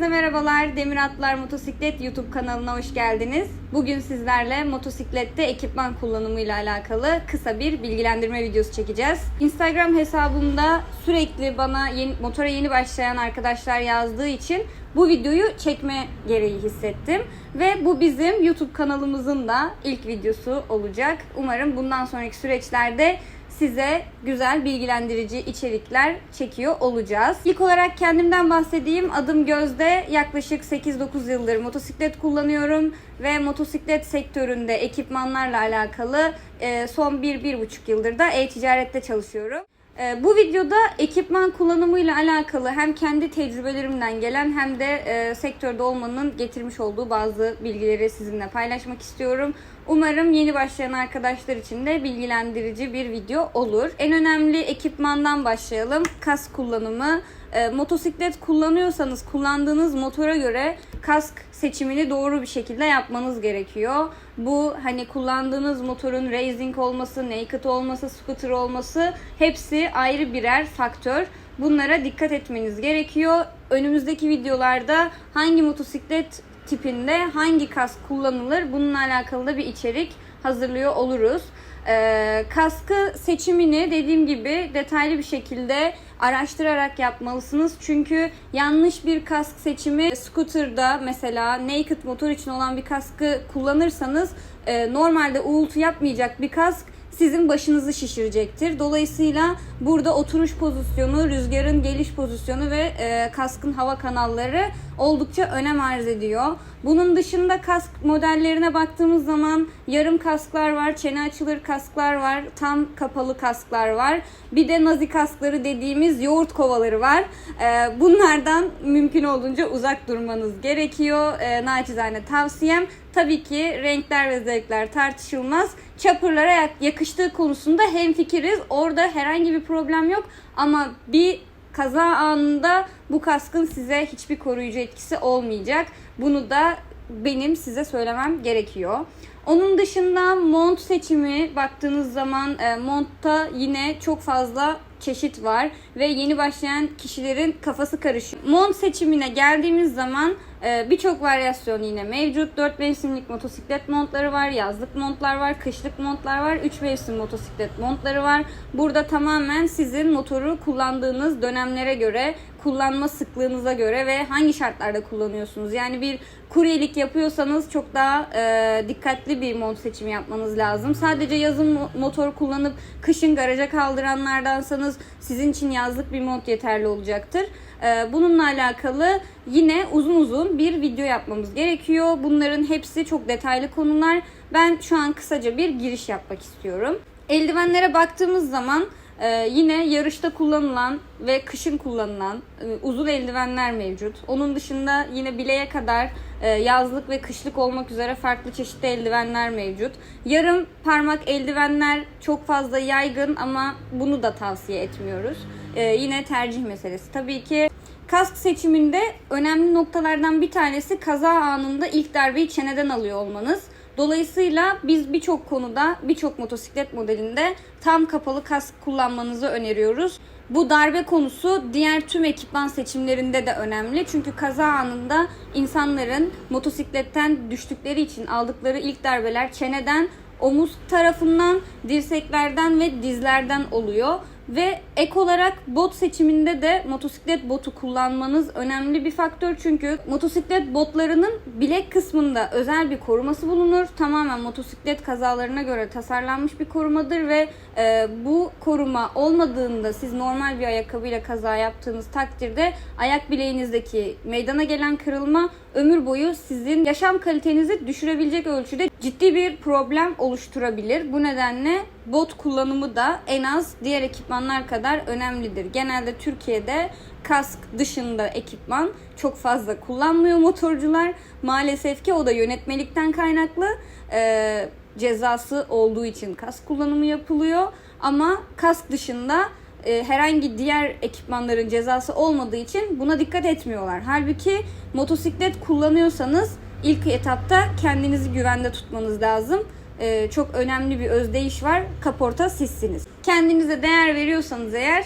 Merhabalar Demir Atlar Motosiklet YouTube kanalına hoş geldiniz. Bugün sizlerle motosiklette ekipman kullanımıyla alakalı kısa bir bilgilendirme videosu çekeceğiz. Instagram hesabımda sürekli bana yeni, motora yeni başlayan arkadaşlar yazdığı için bu videoyu çekme gereği hissettim. Ve bu bizim YouTube kanalımızın da ilk videosu olacak. Umarım bundan sonraki süreçlerde size güzel bilgilendirici içerikler çekiyor olacağız. İlk olarak kendimden bahsedeyim. Adım Gözde. Yaklaşık 8-9 yıldır motosiklet kullanıyorum ve motosiklet sektöründe ekipmanlarla alakalı e, son 1-1,5 yıldır da e-ticarette çalışıyorum. E, Bu videoda ekipman kullanımıyla alakalı hem kendi tecrübelerimden gelen hem de e, sektörde olmanın getirmiş olduğu bazı bilgileri sizinle paylaşmak istiyorum. Umarım yeni başlayan arkadaşlar için de bilgilendirici bir video olur. En önemli ekipmandan başlayalım. Kask kullanımı. E, motosiklet kullanıyorsanız kullandığınız motora göre kask seçimini doğru bir şekilde yapmanız gerekiyor. Bu hani kullandığınız motorun racing olması, naked olması, scooter olması hepsi ayrı birer faktör. Bunlara dikkat etmeniz gerekiyor. Önümüzdeki videolarda hangi motosiklet tipinde hangi kask kullanılır bununla alakalı da bir içerik hazırlıyor oluruz. Ee, kaskı seçimini dediğim gibi detaylı bir şekilde araştırarak yapmalısınız. Çünkü yanlış bir kask seçimi scooter'da mesela naked motor için olan bir kaskı kullanırsanız e, normalde uğultu yapmayacak bir kask sizin başınızı şişirecektir. Dolayısıyla burada oturuş pozisyonu, rüzgarın geliş pozisyonu ve e, kaskın hava kanalları oldukça önem arz ediyor. Bunun dışında kask modellerine baktığımız zaman yarım kasklar var, çene açılır kasklar var, tam kapalı kasklar var. Bir de nazi kaskları dediğimiz yoğurt kovaları var. E, bunlardan mümkün olduğunca uzak durmanız gerekiyor. E, naçizane tavsiyem. Tabii ki renkler ve zevkler tartışılmaz. Çapırlara yak- yakıştığı konusunda hemfikiriz. Orada herhangi bir problem yok ama bir kaza anında bu kaskın size hiçbir koruyucu etkisi olmayacak. Bunu da benim size söylemem gerekiyor. Onun dışında mont seçimi baktığınız zaman e, montta yine çok fazla çeşit var ve yeni başlayan kişilerin kafası karışıyor. Mont seçimine geldiğimiz zaman birçok varyasyon yine mevcut. 4 mevsimlik motosiklet montları var, yazlık montlar var, kışlık montlar var, 3 mevsim motosiklet montları var. Burada tamamen sizin motoru kullandığınız dönemlere göre, kullanma sıklığınıza göre ve hangi şartlarda kullanıyorsunuz. Yani bir kuryelik yapıyorsanız çok daha e, dikkatli bir mont seçimi yapmanız lazım. Sadece yazın mo- motor kullanıp kışın garaja kaldıranlardansanız sizin için yazlık bir mont yeterli olacaktır. E, bununla alakalı yine uzun uzun bir video yapmamız gerekiyor. Bunların hepsi çok detaylı konular. Ben şu an kısaca bir giriş yapmak istiyorum. Eldivenlere baktığımız zaman ee, yine yarışta kullanılan ve kışın kullanılan e, uzun eldivenler mevcut. Onun dışında yine bileğe kadar e, yazlık ve kışlık olmak üzere farklı çeşitli eldivenler mevcut. Yarım parmak eldivenler çok fazla yaygın ama bunu da tavsiye etmiyoruz. Ee, yine tercih meselesi. Tabii ki Kask seçiminde önemli noktalardan bir tanesi kaza anında ilk darbeyi çeneden alıyor olmanız. Dolayısıyla biz birçok konuda, birçok motosiklet modelinde tam kapalı kask kullanmanızı öneriyoruz. Bu darbe konusu diğer tüm ekipman seçimlerinde de önemli. Çünkü kaza anında insanların motosikletten düştükleri için aldıkları ilk darbeler çeneden, omuz tarafından, dirseklerden ve dizlerden oluyor. Ve ek olarak bot seçiminde de motosiklet botu kullanmanız önemli bir faktör. Çünkü motosiklet botlarının bilek kısmında özel bir koruması bulunur. Tamamen motosiklet kazalarına göre tasarlanmış bir korumadır ve e, bu koruma olmadığında siz normal bir ayakkabıyla kaza yaptığınız takdirde ayak bileğinizdeki meydana gelen kırılma ömür boyu sizin yaşam kalitenizi düşürebilecek ölçüde ciddi bir problem oluşturabilir. Bu nedenle bot kullanımı da en az diğer ekipmanlar kadar önemlidir. Genelde Türkiye'de kask dışında ekipman çok fazla kullanmıyor motorcular. Maalesef ki o da yönetmelikten kaynaklı e, cezası olduğu için kask kullanımı yapılıyor. Ama kask dışında e, herhangi diğer ekipmanların cezası olmadığı için buna dikkat etmiyorlar. Halbuki motosiklet kullanıyorsanız ilk etapta kendinizi güvende tutmanız lazım. E, çok önemli bir özdeyiş var. Kaporta sizsiniz. Kendinize değer veriyorsanız eğer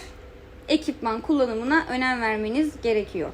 ekipman kullanımına önem vermeniz gerekiyor.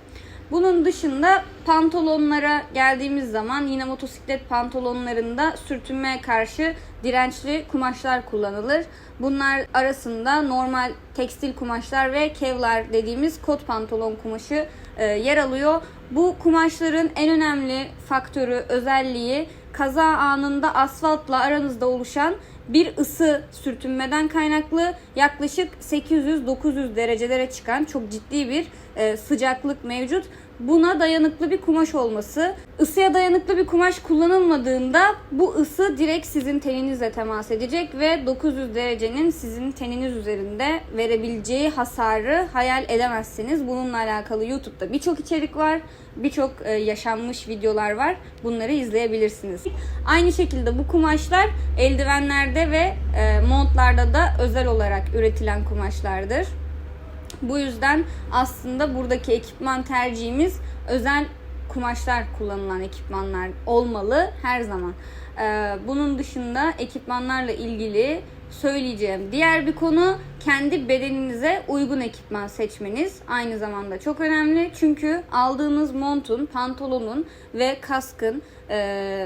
Bunun dışında pantolonlara geldiğimiz zaman yine motosiklet pantolonlarında sürtünmeye karşı dirençli kumaşlar kullanılır. Bunlar arasında normal tekstil kumaşlar ve kevlar dediğimiz kot pantolon kumaşı e, yer alıyor. Bu kumaşların en önemli faktörü, özelliği kaza anında asfaltla aranızda oluşan bir ısı sürtünmeden kaynaklı yaklaşık 800-900 derecelere çıkan çok ciddi bir e, sıcaklık mevcut. Buna dayanıklı bir kumaş olması. Isıya dayanıklı bir kumaş kullanılmadığında bu ısı direkt sizin teninizle temas edecek ve 900 derecenin sizin teniniz üzerinde verebileceği hasarı hayal edemezsiniz. Bununla alakalı YouTube'da birçok içerik var. Birçok e, yaşanmış videolar var. Bunları izleyebilirsiniz. Aynı şekilde bu kumaşlar eldivenlerde ve e, montlarda da özel olarak üretilen kumaşlardır. Bu yüzden aslında buradaki ekipman tercihimiz özel kumaşlar kullanılan ekipmanlar olmalı her zaman. Ee, bunun dışında ekipmanlarla ilgili söyleyeceğim diğer bir konu kendi bedeninize uygun ekipman seçmeniz aynı zamanda çok önemli. Çünkü aldığınız montun, pantolonun ve kaskın, e,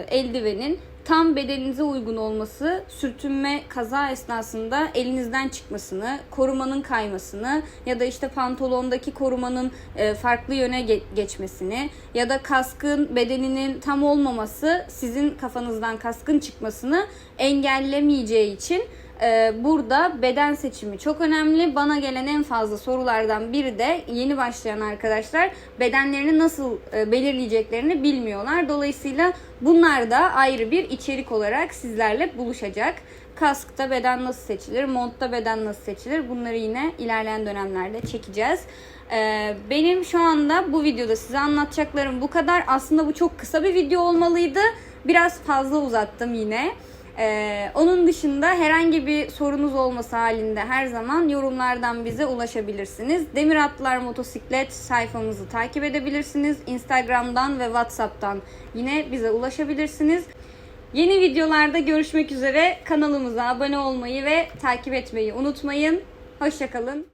eldivenin tam bedeninize uygun olması sürtünme kaza esnasında elinizden çıkmasını, korumanın kaymasını ya da işte pantolondaki korumanın e, farklı yöne ge- geçmesini ya da kaskın bedeninin tam olmaması sizin kafanızdan kaskın çıkmasını engellemeyeceği için burada beden seçimi çok önemli. Bana gelen en fazla sorulardan biri de yeni başlayan arkadaşlar bedenlerini nasıl e, belirleyeceklerini bilmiyorlar. Dolayısıyla bunlar da ayrı bir içerik olarak sizlerle buluşacak. Kaskta beden nasıl seçilir, montta beden nasıl seçilir bunları yine ilerleyen dönemlerde çekeceğiz. Ee, benim şu anda bu videoda size anlatacaklarım bu kadar. Aslında bu çok kısa bir video olmalıydı. Biraz fazla uzattım yine. Ee, onun dışında herhangi bir sorunuz olması halinde her zaman yorumlardan bize ulaşabilirsiniz. Demir Atlar Motosiklet sayfamızı takip edebilirsiniz. Instagram'dan ve WhatsApp'tan yine bize ulaşabilirsiniz. Yeni videolarda görüşmek üzere. Kanalımıza abone olmayı ve takip etmeyi unutmayın. Hoşçakalın.